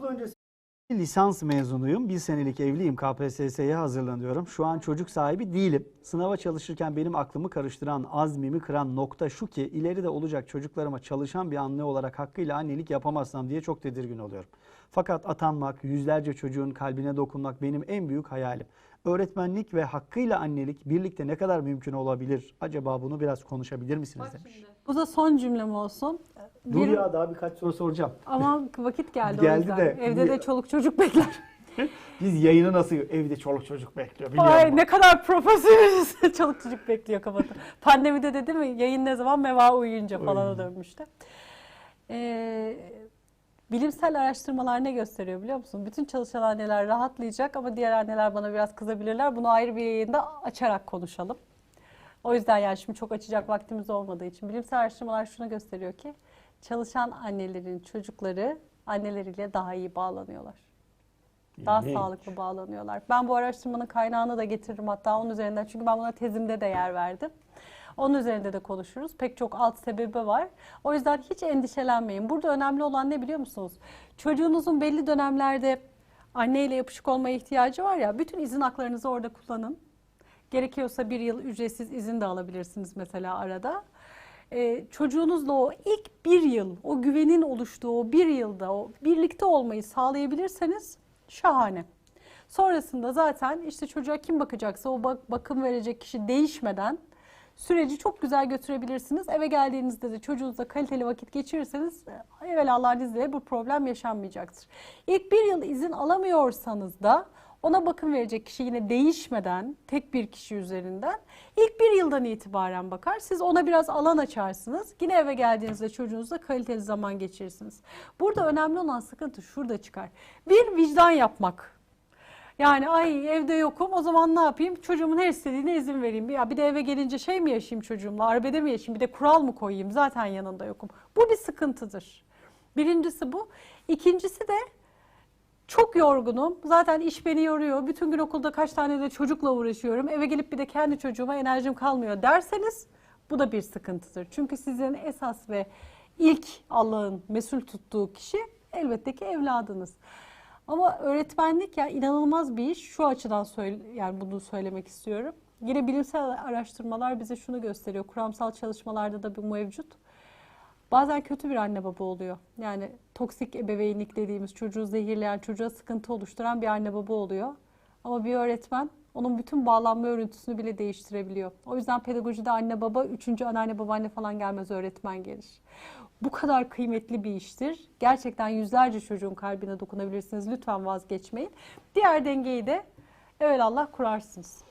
okul öncesi lisans mezunuyum. Bir senelik evliyim. KPSS'ye hazırlanıyorum. Şu an çocuk sahibi değilim. Sınava çalışırken benim aklımı karıştıran, azmimi kıran nokta şu ki ileride olacak çocuklarıma çalışan bir anne olarak hakkıyla annelik yapamazsam diye çok tedirgin oluyorum. Fakat atanmak, yüzlerce çocuğun kalbine dokunmak benim en büyük hayalim. Öğretmenlik ve hakkıyla annelik birlikte ne kadar mümkün olabilir? Acaba bunu biraz konuşabilir misiniz demiş. Bu da son cümlem olsun. Dur Bir- ya daha birkaç soru soracağım. Ama vakit geldi, Geldi o yüzden. de- Evde de çoluk çocuk bekler. Biz yayını nasıl evde çoluk çocuk bekliyor biliyor Ay musun? ne kadar profesyoneliz. çoluk çocuk bekliyor kafada. Pandemide de değil mi? Yayın ne zaman? Meva uyuyunca falana dönmüştü. Ee, bilimsel araştırmalar ne gösteriyor biliyor musun? Bütün çalışan anneler rahatlayacak ama diğer anneler bana biraz kızabilirler. Bunu ayrı bir yayında açarak konuşalım. O yüzden yani şimdi çok açacak vaktimiz olmadığı için bilimsel araştırmalar şunu gösteriyor ki çalışan annelerin çocukları anneleriyle daha iyi bağlanıyorlar. Daha İlginç. sağlıklı bağlanıyorlar. Ben bu araştırmanın kaynağını da getiririm hatta onun üzerinden. Çünkü ben buna tezimde de yer verdim. Onun üzerinde de konuşuruz. Pek çok alt sebebi var. O yüzden hiç endişelenmeyin. Burada önemli olan ne biliyor musunuz? Çocuğunuzun belli dönemlerde anneyle yapışık olmaya ihtiyacı var ya. Bütün izin haklarınızı orada kullanın. Gerekiyorsa bir yıl ücretsiz izin de alabilirsiniz mesela arada. Ee, çocuğunuzla o ilk bir yıl, o güvenin oluştuğu o bir yılda o birlikte olmayı sağlayabilirseniz şahane. Sonrasında zaten işte çocuğa kim bakacaksa o bak- bakım verecek kişi değişmeden süreci çok güzel götürebilirsiniz. Eve geldiğinizde de çocuğunuzla kaliteli vakit geçirirseniz evvel Allah'ın izniyle bu problem yaşanmayacaktır. İlk bir yıl izin alamıyorsanız da ona bakım verecek kişi yine değişmeden tek bir kişi üzerinden ilk bir yıldan itibaren bakar. Siz ona biraz alan açarsınız. Yine eve geldiğinizde çocuğunuzla kaliteli zaman geçirirsiniz. Burada önemli olan sıkıntı şurada çıkar. Bir vicdan yapmak. Yani ay evde yokum o zaman ne yapayım? Çocuğumun her istediğine izin vereyim. Ya bir de eve gelince şey mi yaşayayım çocuğumla? Arbede mi yaşayayım? Bir de kural mı koyayım? Zaten yanında yokum. Bu bir sıkıntıdır. Birincisi bu. İkincisi de çok yorgunum. Zaten iş beni yoruyor. Bütün gün okulda kaç tane de çocukla uğraşıyorum. Eve gelip bir de kendi çocuğuma enerjim kalmıyor derseniz bu da bir sıkıntıdır. Çünkü sizin esas ve ilk Allah'ın mesul tuttuğu kişi elbette ki evladınız. Ama öğretmenlik ya inanılmaz bir iş. Şu açıdan söyle, yani bunu söylemek istiyorum. Yine bilimsel araştırmalar bize şunu gösteriyor. Kuramsal çalışmalarda da bu mevcut. Bazen kötü bir anne baba oluyor. Yani toksik ebeveynlik dediğimiz çocuğu zehirleyen, çocuğa sıkıntı oluşturan bir anne baba oluyor. Ama bir öğretmen onun bütün bağlanma örüntüsünü bile değiştirebiliyor. O yüzden pedagojide anne baba, üçüncü anneanne babaanne falan gelmez öğretmen gelir. Bu kadar kıymetli bir iştir. Gerçekten yüzlerce çocuğun kalbine dokunabilirsiniz. Lütfen vazgeçmeyin. Diğer dengeyi de evvelallah kurarsınız.